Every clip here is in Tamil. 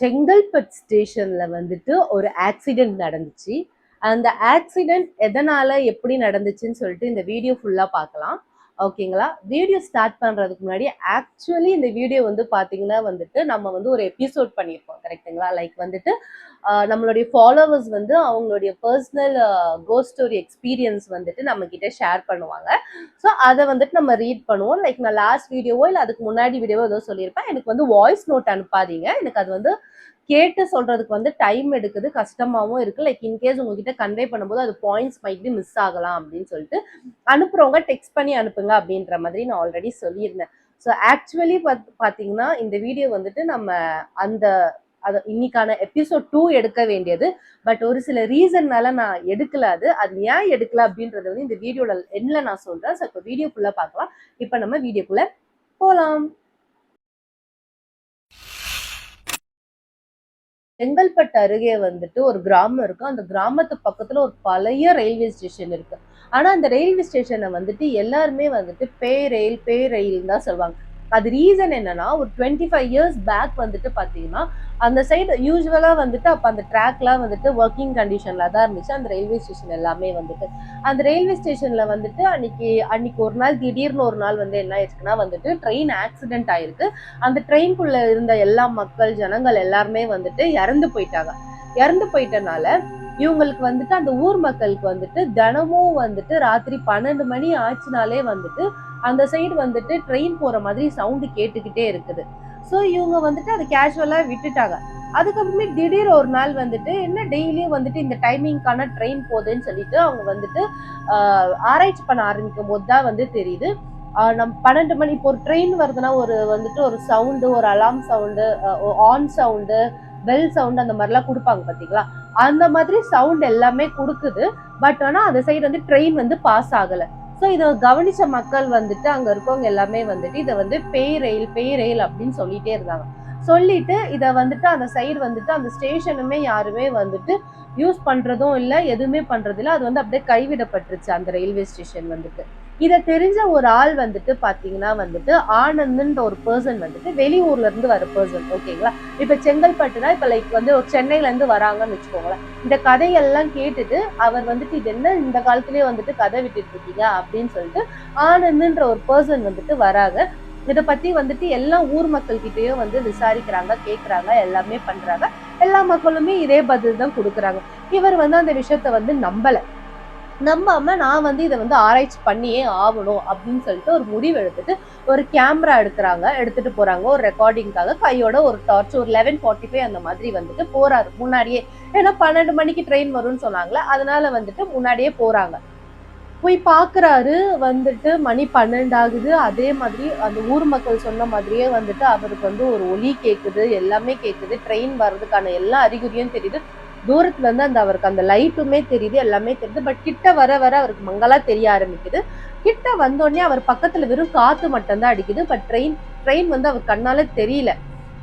செங்கல்பட் ஸ்டேஷனில் வந்துட்டு ஒரு ஆக்சிடெண்ட் நடந்துச்சு. அந்த ஆக்சிடெண்ட் எதனால் எப்படி நடந்துச்சுன்னு சொல்லிட்டு இந்த வீடியோ ஃபுல்லாக பார்க்கலாம். ஓகேங்களா? வீடியோ ஸ்டார்ட் பண்ணுறதுக்கு முன்னாடி ஆக்சுவலி இந்த வீடியோ வந்து பார்த்தீங்கன்னா வந்துட்டு நம்ம வந்து ஒரு எபிசோட் பண்ணியிருப்போம் கரெக்ட்டுங்களா லைக் வந்துட்டு நம்மளுடைய ஃபாலோவர்ஸ் வந்து அவங்களுடைய பர்சனல் கோ ஸ்டோரி எக்ஸ்பீரியன்ஸ் வந்துட்டு நம்ம கிட்ட ஷேர் பண்ணுவாங்க. ஸோ அதை வந்துட்டு நம்ம ரீட் பண்ணுவோம். லைக் நான் லாஸ்ட் வீடியோவோ இல்லை அதுக்கு முன்னாடி வீடியோவோ ஏதோ சொல்லியிருப்பேன். எனக்கு வந்து வாய்ஸ் நோட் அனுப்பாதீங்க. எனக்கு அது வந்து கேட்டு சொல்றதுக்கு வந்து டைம் எடுக்குது கஷ்டமாகவும் இருக்கு. லைக் இன்கேஸ் உங்ககிட்ட கன்வே பண்ணும்போது அது பாயிண்ட்ஸ் மைட் பி மிஸ் ஆகலாம் அப்படின்னு சொல்லிட்டு அனுப்புறவங்க டெக்ஸ்ட் பண்ணி அனுப்புங்க அப்படின்ற மாதிரி நான் ஆல்ரெடி சொல்லியிருந்தேன். ஸோ ஆக்சுவலி பத் பார்த்தீங்கன்னா இந்த வீடியோ வந்துட்டு நம்ம அந்த அது இன்னைக்கான எபிசோட் டூ எடுக்க வேண்டியது. பட் ஒரு சில ரீசன்னால நான் எடுக்கல அது. அது ஏன் எடுக்கல அப்படின்றது வந்து இந்த வீடியோல என்ன நான் சொல்றேன். ஸோ இப்போ வீடியோக்குள்ளே பார்க்கலாம். இப்போ நம்ம வீடியோக்குள்ள போகலாம் செங்கல்பட்டு அருகே வந்துட்டு ஒரு கிராமம் இருக்கு. அந்த கிராமத்து பக்கத்துல ஒரு பழைய ரயில்வே ஸ்டேஷன் இருக்கு. ஆனா அந்த ரயில்வே ஸ்டேஷனை வந்துட்டு எல்லாருமே வந்துட்டு பே ரயில் பே ரயில் தான் சொல்லுவாங்க. அது ரீசன் என்னன்னா ஒரு டுவெண்ட்டி ஃபைவ் இயர்ஸ் பேக் வந்துட்டு பார்த்தீங்கன்னா அந்த சைடு யூஸ்வலாக வந்துட்டு அப்போ அந்த ட்ராக்லாம் வந்துட்டு ஒர்க்கிங் கண்டிஷனில் தான் இருந்துச்சு. அந்த ரயில்வே ஸ்டேஷன் எல்லாமே வந்துட்டு. அந்த ரயில்வே ஸ்டேஷனில் வந்துட்டு அன்னைக்கு அன்னைக்கு ஒரு நாள் திடீர்னு ஒரு நாள் வந்து என்ன ஆயிடுச்சுன்னா வந்துட்டு ட்ரெயின் ஆக்சிடென்ட் ஆயிருக்கு. அந்த ட்ரெயின்குள்ளே இருந்த எல்லா மக்கள் ஜனங்கள் எல்லாருமே வந்துட்டு இறந்து போயிட்டாங்க. இறந்து போயிட்டனால இவங்களுக்கு வந்துட்டு அந்த ஊர் மக்களுக்கு வந்துட்டு தினமும் வந்துட்டு ராத்திரி பன்னெண்டு மணி ஆச்சுனாலே வந்துட்டு அந்த சைடு வந்துட்டு ட்ரெயின் போற மாதிரி சவுண்டு கேட்டுக்கிட்டே இருக்குது. ஸோ இவங்க வந்துட்டு அதை கேஷுவலாக விட்டுட்டாங்க. அதுக்கப்புறமே திடீர் ஒரு நாள் வந்துட்டு என்ன டெய்லியும் வந்துட்டு இந்த டைமிங்க்கான ட்ரெயின் போகுதுன்னு சொல்லிட்டு அவங்க வந்துட்டு ஆராய்ச்சி பண்ண ஆரம்பிக்கும் போது தான் வந்து தெரியுது. நம் நம்ம பன்னெண்டு மணி இப்போ ஒரு ட்ரெயின் வருதுன்னா ஒரு வந்துட்டு ஒரு சவுண்டு ஒரு alarm sound on sound bell sound அந்த மாதிரிலாம் கொடுப்பாங்க பார்த்தீங்களா? அந்த மாதிரி சவுண்ட் எல்லாமே கொடுக்குது. பட் ஆனால் அந்த சைடு வந்து ட்ரெயின் வந்து பாஸ் ஆகலை. ஸோ இதை கவனிச்ச மக்கள் வந்துட்டு அங்கே இருக்கவங்க எல்லாமே வந்துட்டு இதை வந்து பேய் ரயில் பேய் ரயில் அப்படின்னு சொல்லிட்டே இருந்தாங்க. சொல்லிட்டு இதை வந்துட்டு அந்த சைடு வந்துட்டு அந்த ஸ்டேஷனுமே யாருமே வந்துட்டு யூஸ் பண்றதும் இல்லை எதுவுமே பண்ணுறதில்ல அது வந்து அப்படியே கைவிடப்பட்டுருச்சு அந்த ரயில்வே ஸ்டேஷன் வந்துட்டு. இதை தெரிஞ்ச ஒரு ஆள் வந்துட்டு பார்த்தீங்கன்னா வந்துட்டு ஆனந்த்ன்ற ஒரு பர்சன் வந்துட்டு வெளியூர்ல இருந்து வர பர்சன் ஓகேங்களா இப்போ செங்கல்பட்டுனா இப்போ லைக் வந்து சென்னையிலேருந்து சென்னையில இருந்து வராங்கன்னு வச்சுக்கோங்களேன். இந்த கதையெல்லாம் கேட்டுட்டு அவர் வந்துட்டு இது என்ன இந்த காலத்துலேயே வந்துட்டு கதை விட்டுட்டு இருக்கீங்க அப்படின்னு சொல்லிட்டு ஆனந்த்ன்ற ஒரு பர்சன் வந்துட்டு வராங்க. இதை பத்தி வந்துட்டு எல்லா ஊர் மக்கள் கிட்டேயும் வந்து விசாரிக்கிறாங்க கேட்குறாங்க எல்லாமே பண்றாங்க. எல்லா மக்களுமே இதே பதில் தான் கொடுக்குறாங்க. இவர் வந்து அந்த விஷயத்த வந்து நம்பலை. நம்பாம நான் வந்து இதை வந்து ஆராய்ச்சி பண்ணியே ஆகணும் அப்படின்னு சொல்லிட்டு ஒரு முடிவு எடுத்துட்டு ஒரு கேமரா எடுக்கிறாங்க எடுத்துட்டு போறாங்க. ஒரு ரெக்கார்டிங்காக கையோட ஒரு டார்ச் ஒரு லெவன் ஃபார்ட்டி ஃபைவ் அந்த மாதிரி வந்துட்டு போறாரு முன்னாடியே. ஏன்னா பன்னெண்டு மணிக்கு ட்ரெயின் வரும்னு சொன்னாங்களே அதனால வந்துட்டு முன்னாடியே போறாங்க. போய் பார்க்குறாரு வந்துட்டு மணி பன்னெண்டு ஆகுது. அதே மாதிரி அந்த ஊர் மக்கள் சொன்ன மாதிரியே வந்துட்டு அவருக்கு வந்து ஒரு ஒலி கேட்குது எல்லாமே கேக்குது. ட்ரெயின் வர்றதுக்கான எல்லா அறிகுறியும் தெரியுது. தூரத்துல இருந்து அந்த அவருக்கு அந்த லைட்டுமே தெரியுது எல்லாமே தெரியுது. பட் கிட்ட வர வர அவருக்கு மங்களா தெரிய ஆரம்பிக்குது. கிட்ட வந்தோடனே அவர் பக்கத்துல வெறும் காத்து மட்டும்தான் அடிக்குது. பட் ட்ரெயின் ட்ரெயின் வந்து அவர் கண்ணால தெரியல.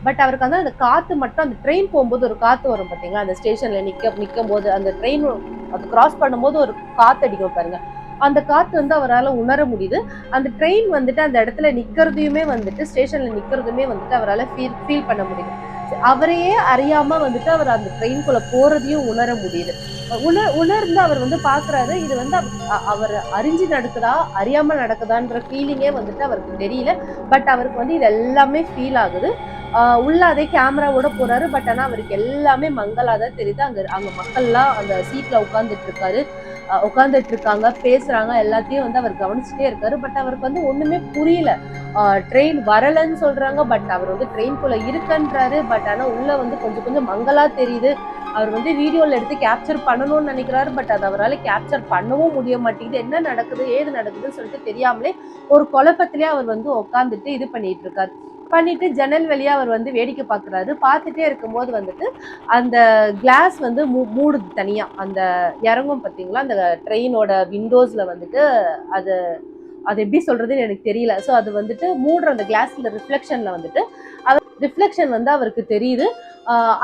பட் அவருக்கு வந்து அந்த காத்து மட்டும் அந்த ட்ரெயின் போகும்போது ஒரு காத்து வரும் பாத்தீங்களா? அந்த ஸ்டேஷன்ல நிக்க நிற்கும் போது அந்த ட்ரெயின் அது கிராஸ் பண்ணும்போது ஒரு காத்து அடிக்கும் பாருங்க. அந்த காத்து வந்து அவரால் உணர முடியுது. அந்த ட்ரெயின் வந்துட்டு அந்த இடத்துல நிற்கிறதையுமே வந்துட்டு ஸ்டேஷனில் நிற்கிறதுமே வந்துட்டு அவரால் ஃபீல் ஃபீல் பண்ண முடியுது. அவரையே அறியாம வந்துட்டு அவர் அந்த ட்ரெயின்குள்ள போறதையும் உணர முடியுது. உணர் உணர்ந்து அவர் வந்து பாக்குறாரு. இது வந்து அவர் அறிஞ்சு நடக்குதா அறியாம நடக்குதான்ற ஃபீலிங்கே வந்துட்டு அவருக்கு தெரியல. பட் அவருக்கு வந்து இது எல்லாமே ஃபீல் ஆகுது. உள்ள அதே கேமராவோட போறாரு. பட் ஆனா அவருக்கு எல்லாமே மங்களா தான் தெரியுது. அங்க அங்க மக்கள்லாம் அந்த சீட்ல உட்காந்துட்டு இருக்காரு உட்காந்துட்டு இருக்காங்க பேசுறாங்க எல்லாத்தையும் வந்து அவர் கவனிச்சுட்டே இருக்காரு. பட் அவருக்கு வந்து ஒண்ணுமே புரியல. ட்ரெயின் வரலன்னு சொல்றாங்க. பட் அவர் வந்து ட்ரெயின்குள்ள இருக்கன்றாரு. பட் ஆனா உள்ள வந்து கொஞ்சம் கொஞ்சம் மங்களா தெரியுது. அவர் வந்து வீடியோல எடுத்து கேப்சர் பண்ணணும்னு நினைக்கிறாரு. பட் அது அவரால் கேப்சர் பண்ணவும் முடிய மாட்டேங்குது. என்ன நடக்குது ஏது நடக்குதுன்னு சொல்லிட்டு தெரியாமலே ஒரு குழப்பத்திலே அவர் வந்து உட்காந்துட்டு இது பண்ணிட்டு இருக்காரு பண்ணிட்டு ஜன்னல் வழியா அவர் வந்து வேடிக்கை பார்க்குறாரு பார்த்துட்டே இருக்கும்போது வந்துட்டு அந்த கிளாஸ் வந்து மூ மூடுது தனியா. அந்த இறங்கும் பார்த்தீங்களா அந்த ட்ரெயினோட விண்டோஸ்ல வந்துட்டு அது அது எப்படி சொல்றதுன்னு எனக்கு தெரியல. ஸோ அது வந்துட்டு மூடுற அந்த கிளாஸ்ல ரிஃப்ளெக்ஷன்ல வந்துட்டு அவர் ரிஃப்ளெக்ஷன் வந்து அவருக்கு தெரியுது.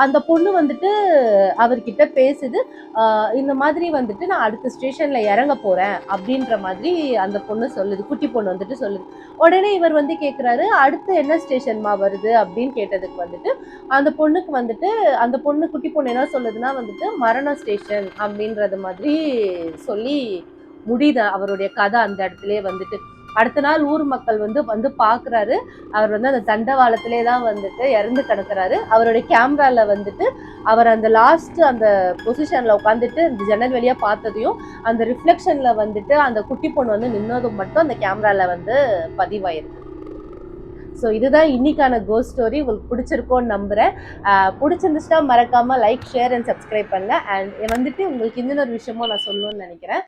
அந்த பொண்ணு வந்துட்டு அவர்கிட்ட பேசுது. இந்த மாதிரி வந்துட்டு நான் அடுத்த ஸ்டேஷன்ல இறங்க போறேன் அப்படின்ற மாதிரி அந்த பொண்ணு சொல்லுது. குட்டி பொண்ணு வந்துட்டு சொல்லுது. உடனே இவர் வந்து கேட்குறாரு அடுத்து என்ன ஸ்டேஷன்மா வருது அப்படின்னு கேட்டதுக்கு வந்துட்டு அந்த பொண்ணுக்கு வந்துட்டு அந்த பொண்ணு குட்டி பொண்ணு என்ன சொல்லுதுன்னா வந்துட்டு மரண ஸ்டேஷன் அப்படின்றது மாதிரி சொல்லி முடியுது அவருடைய கதை அந்த இடத்துலயே வந்துட்டு. அடுத்த நாள் ஊர் மக்கள் வந்து வந்து பாக்குறாரு அவர் வந்து அந்த தண்டவாளத்திலே தான் வந்துட்டு இறந்து கிடக்குறாரு. அவருடைய கேமரால வந்துட்டு அவர் அந்த லாஸ்ட் அந்த பொசிஷன்ல உட்காந்துட்டு இந்த ஜன்னல் வழியா பார்த்ததையும் அந்த ரிஃப்ளெக்ஷன்ல வந்துட்டு அந்த குட்டி பொண்ணு வந்து நின்னதும் மட்டும் அந்த கேமரால வந்து பதிவாயிருக்கு. ஸோ இதுதான் இன்னைக்கான கோ ஸ்டோரி உங்களுக்கு பிடிச்சிருக்கோன்னு நம்புகிறேன் பிடிச்சிருந்துச்சுன்னா மறக்காம லைக் ஷேர் அண்ட் சப்ஸ்கிரைப் பண்ணுங்க அண்ட் வந்துட்டு உங்களுக்கு இன்னொரு விஷயமும் நான் சொல்லணும்னு நினைக்கிறேன்.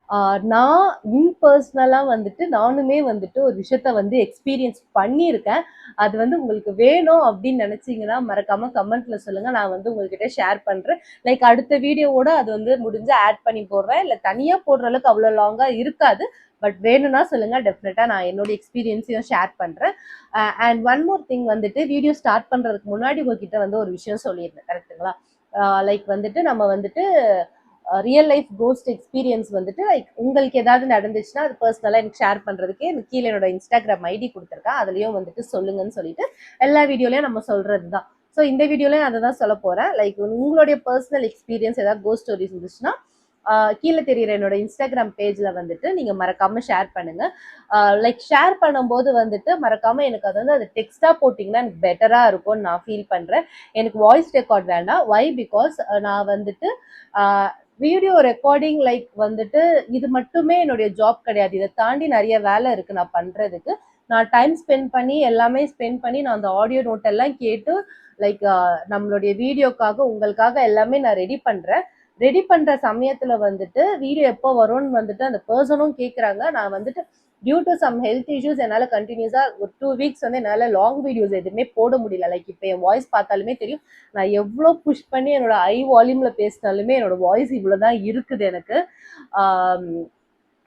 நான் இன்பர்சனலாக வந்துட்டு நானுமே வந்துட்டு ஒரு விஷயத்த வந்து எக்ஸ்பீரியன்ஸ் பண்ணியிருக்கேன். அது வந்து உங்களுக்கு வேணும் அப்படின்னு நினச்சிங்கன்னா மறக்காம கமெண்ட்ல சொல்லுங்க. நான் வந்து உங்ககிட்ட ஷேர் பண்ணுறேன் லைக் அடுத்த வீடியோவோட அது வந்து முடிஞ்சு ஆட் பண்ணி போடுறேன். இல்லை தனியாக போடுற அளவுக்கு அவ்வளோ லாங்காக இருக்காது. பட் வேணும்னா சொல்லுங்க டெஃபினட்டா நான் என்னோட எக்ஸ்பீரியன்ஸையும் ஷேர் பண்றேன். அண்ட் ஒன் மோர் திங் வந்துட்டு வீடியோ ஸ்டார்ட் பண்றதுக்கு முன்னாடி உங்ககிட்ட வந்து ஒரு விஷயம் சொல்லியிருந்தேன் கரெக்ட்டுங்களா லைக் uh, வந்துட்டு நம்ம வந்துட்டு ரியல் லைஃப் கோஸ்ட் எக்ஸ்பீரியன்ஸ் வந்துட்டு லைக் உங்களுக்கு ஏதாவது நடந்துச்சுன்னா அது பர்சனலாக எனக்கு ஷேர் பண்ணுறதுக்கு எனக்கு கீழே என்னோட இன்ஸ்டாகிராம் ஐடி கொடுத்துருக்கேன் அதுலேயும் வந்துட்டு சொல்லுங்கன்னு சொல்லிட்டு எல்லா வீடியோலையும் நம்ம சொல்கிறது தான் ஸோ இந்த வீடியோலையும் அதை தான் சொல்ல போகிறேன் லைக் உங்களுடைய பர்சனல் எக்ஸ்பீரியன்ஸ் ஏதாவது கோஸ்ட் ஸ்டோரிஸ் இருந்துச்சுன்னா கீழே தெரியுற என்னோட இன்ஸ்டாகிராம் பேஜில் வந்துட்டு நீங்கள் மறக்காம ஷேர் பண்ணுங்க. லைக் ஷேர் பண்ணும்போது வந்துட்டு மறக்காம எனக்கு அது வந்து அது டெக்ஸ்ட்டாக போட்டிங்கன்னா எனக்கு பெட்டராக இருக்கும்னு நான் ஃபீல் பண்ணுறேன் எனக்கு வாய்ஸ் ரெக்கார்ட் வேண்டாம். வை பிகாஸ் நான் வந்துட்டு வீடியோ ரெக்கார்டிங் லைக் வந்துட்டு இது மட்டுமே என்னுடைய ஜாப் கிடையாது. இதை தாண்டி நிறைய வேலை இருக்கு நான் பண்ணுறதுக்கு நான் டைம் ஸ்பெண்ட் பண்ணி எல்லாமே ஸ்பெண்ட் பண்ணி நான் அந்த ஆடியோ நோட்டெல்லாம் கேட்டு லைக் நம்மளுடைய வீடியோக்காக உங்களுக்காக எல்லாமே நான் ரெடி பண்ணுறேன் ரெடி பண்ற சமயத்துல வந்துட்டு வீடியோ எப்போ வரும்னு வந்துட்டு அந்த பர்சனும் கேட்குறாங்க நான் வந்துட்டு due to some health issues என்னால் கண்டினியூஸாக ஒரு டூ வீக்ஸ் வந்து என்னால் லாங் வீடியோஸ் எதுவுமே போட முடியல. லைக் இப்போ என் வாய்ஸ் பார்த்தாலுமே தெரியும். நான் எவ்வளோ புஷ் பண்ணி என்னோட ஐ வால்யூமில் பேசினாலுமே என்னோட வாய்ஸ் இவ்வளோ தான் இருக்குது எனக்கு.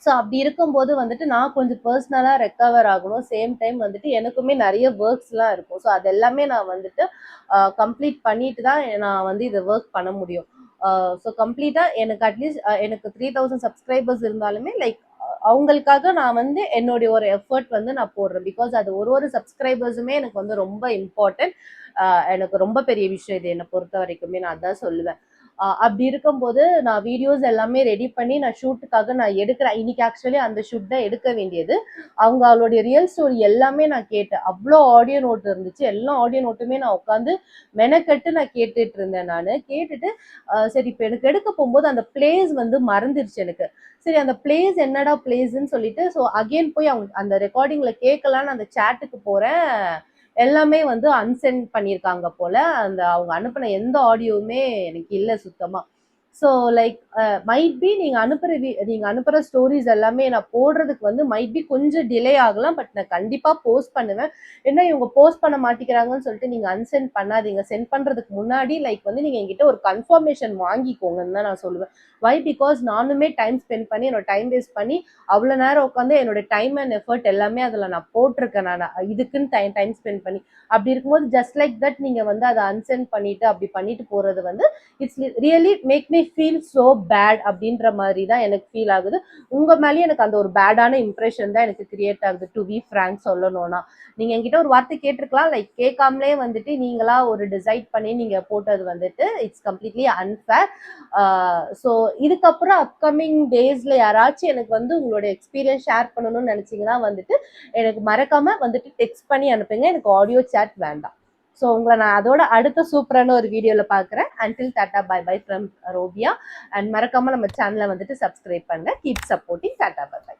ஸோ அப்படி இருக்கும்போது வந்துட்டு நான் கொஞ்சம் பர்சனலாக ரெக்கவர் ஆகணும். சேம் டைம் வந்துட்டு எனக்குமே நிறைய ஒர்க்ஸ்லாம் இருக்கும். ஸோ அது எல்லாமே நான் வந்துட்டு கம்ப்ளீட் பண்ணிட்டு தான் நான் வந்து இதை ஒர்க் பண்ண முடியும். Uh, ஸோ கம்ப்ளீட்டாக எனக்கு அட்லீஸ்ட் uh, எனக்கு த்ரீ தௌசண்ட் சப்ஸ்கிரைபர்ஸ் இருந்தாலுமே லைக் uh, அவங்களுக்காக நான் வந்து என்னுடைய ஒரு எஃபர்ட் வந்து நான் போடுறேன். பிகாஸ் அது ஒரு ஒரு சப்ஸ்கிரைபர்ஸுமே எனக்கு வந்து ரொம்ப இம்பார்ட்டன்ட் எனக்கு ரொம்ப பெரிய விஷயம் இது என்னை பொறுத்த வரைக்குமே நான் அதான் சொல்லுவேன். அப்படி இருக்கும்போது நான் வீடியோஸ் எல்லாமே ரெடி பண்ணி நான் ஷூட்டுக்காக நான் எடுக்கிறேன். இன்னைக்கு ஆக்சுவலி அந்த ஷூட் தான் எடுக்க வேண்டியது. அவங்க அவளுடைய ரியல் ஸ்டோரி எல்லாமே நான் கேட்டேன். அவ்வளோ ஆடியோ நோட் இருந்துச்சு. எல்லா ஆடியோ நோட்டுமே நான் உட்காந்து மெனக்கட்டு நான் கேட்டுட்டு இருந்தேன் நான். கேட்டுட்டு சரி இப்போ எனக்கு எடுக்க போகும்போது அந்த பிளேஸ் வந்து மறந்துருச்சு எனக்கு. சரி அந்த பிளேஸ் என்னடா பிளேஸ்ன்னு சொல்லிட்டு ஸோ அகைன் போய் அவங்க அந்த ரெக்கார்டிங்கில் கேட்கலான்னு அந்த சேட்டுக்கு போகிறேன் எல்லாமே வந்து அன்சென்ட் பண்ணியிருக்காங்க போல. அந்த அவங்க அனுப்பின எந்த ஆடியோவுமே எனக்கு இல்லை சுத்தமாக ஸோ லைக் மைட் பி நீங்கள் அனுப்புகிற வி- நீங்கள் அனுப்புற ஸ்டோரிஸ் எல்லாமே நான் போடுறதுக்கு வந்து மைட் பி கொஞ்சம் டிலே ஆகலாம் பட் நான் கண்டிப்பாக போஸ்ட் பண்ணுவேன். என்ன இவங்க போஸ்ட் பண்ண மாட்டேங்கிறாங்கன்னு சொல்லிட்டு நீங்கள் அன்சென்ட் பண்ணாதீங்க. சென்ட் பண்ணுறதுக்கு முன்னாடி லைக் வந்து நீங்கள் என்கிட்ட ஒரு கன்ஃபர்மேஷன் வாங்கிக்கோங்கன்னு தான் நான் சொல்லுவேன். வை பிகாஸ் நானுமே டைம் ஸ்பெண்ட் பண்ணி என்னோட டைம் வேஸ்ட் பண்ணி அவ்வளோ நேரம் உட்காந்து என்னோட டைம் அண்ட் எஃபர்ட் எல்லாமே அதில் நான் போட்டிருக்கேன் நான். இதுக்குன்னு டைம் டைம் ஸ்பெண்ட் பண்ணி. அப்படி இருக்கும்போது ஜஸ்ட் லைக் தட் நீங்கள் வந்து அதை அன்சென்ட் பண்ணிட்டு அப்படி பண்ணிட்டு போகிறது வந்து it's really make me feel so bad அப்படின்ற மாதிரி தான் எனக்கு ஃபீல் ஆகுது. உங்கள் மேலேயும் எனக்கு அந்த ஒரு பேடான இம்ப்ரெஷன் தான் எனக்கு கிரியேட் ஆகுது டு பி ஃப்ரேங்க் சொல்லணும்னா. நீங்கள் என்கிட்ட ஒரு வார்த்தை கேட்டிருக்கலாம் லைக் கேட்காமலே வந்துட்டு நீங்களா ஒரு டிசைட் பண்ணி நீங்கள் போட்டது வந்துட்டு இட்ஸ் கம்ப்ளீட்லி அன்ஃபேர் ஸோ இதுக்கப்புறம் அப்கமிங் டேஸ்ல யாராச்சும் எனக்கு வந்து உங்களோட எக்ஸ்பீரியன்ஸ் ஷேர் பண்ணணும்னு நினைச்சீங்கன்னா வந்துட்டு எனக்கு மறக்காம வந்துட்டு டெக்ஸ்ட் பண்ணி அனுப்புங்க. எனக்கு ஆடியோ சேட் வேண்டாம். ஸோ உங்களை நான் அதோட அடுத்த சூப்பரான ஒரு வீடியோவில் பார்க்குறேன். Until tata bye bye from Robia and மறக்காம நம்ம சேனலை வந்துட்டு சப்ஸ்கிரைப் பண்ணுங்கள் keep supporting tata bye bye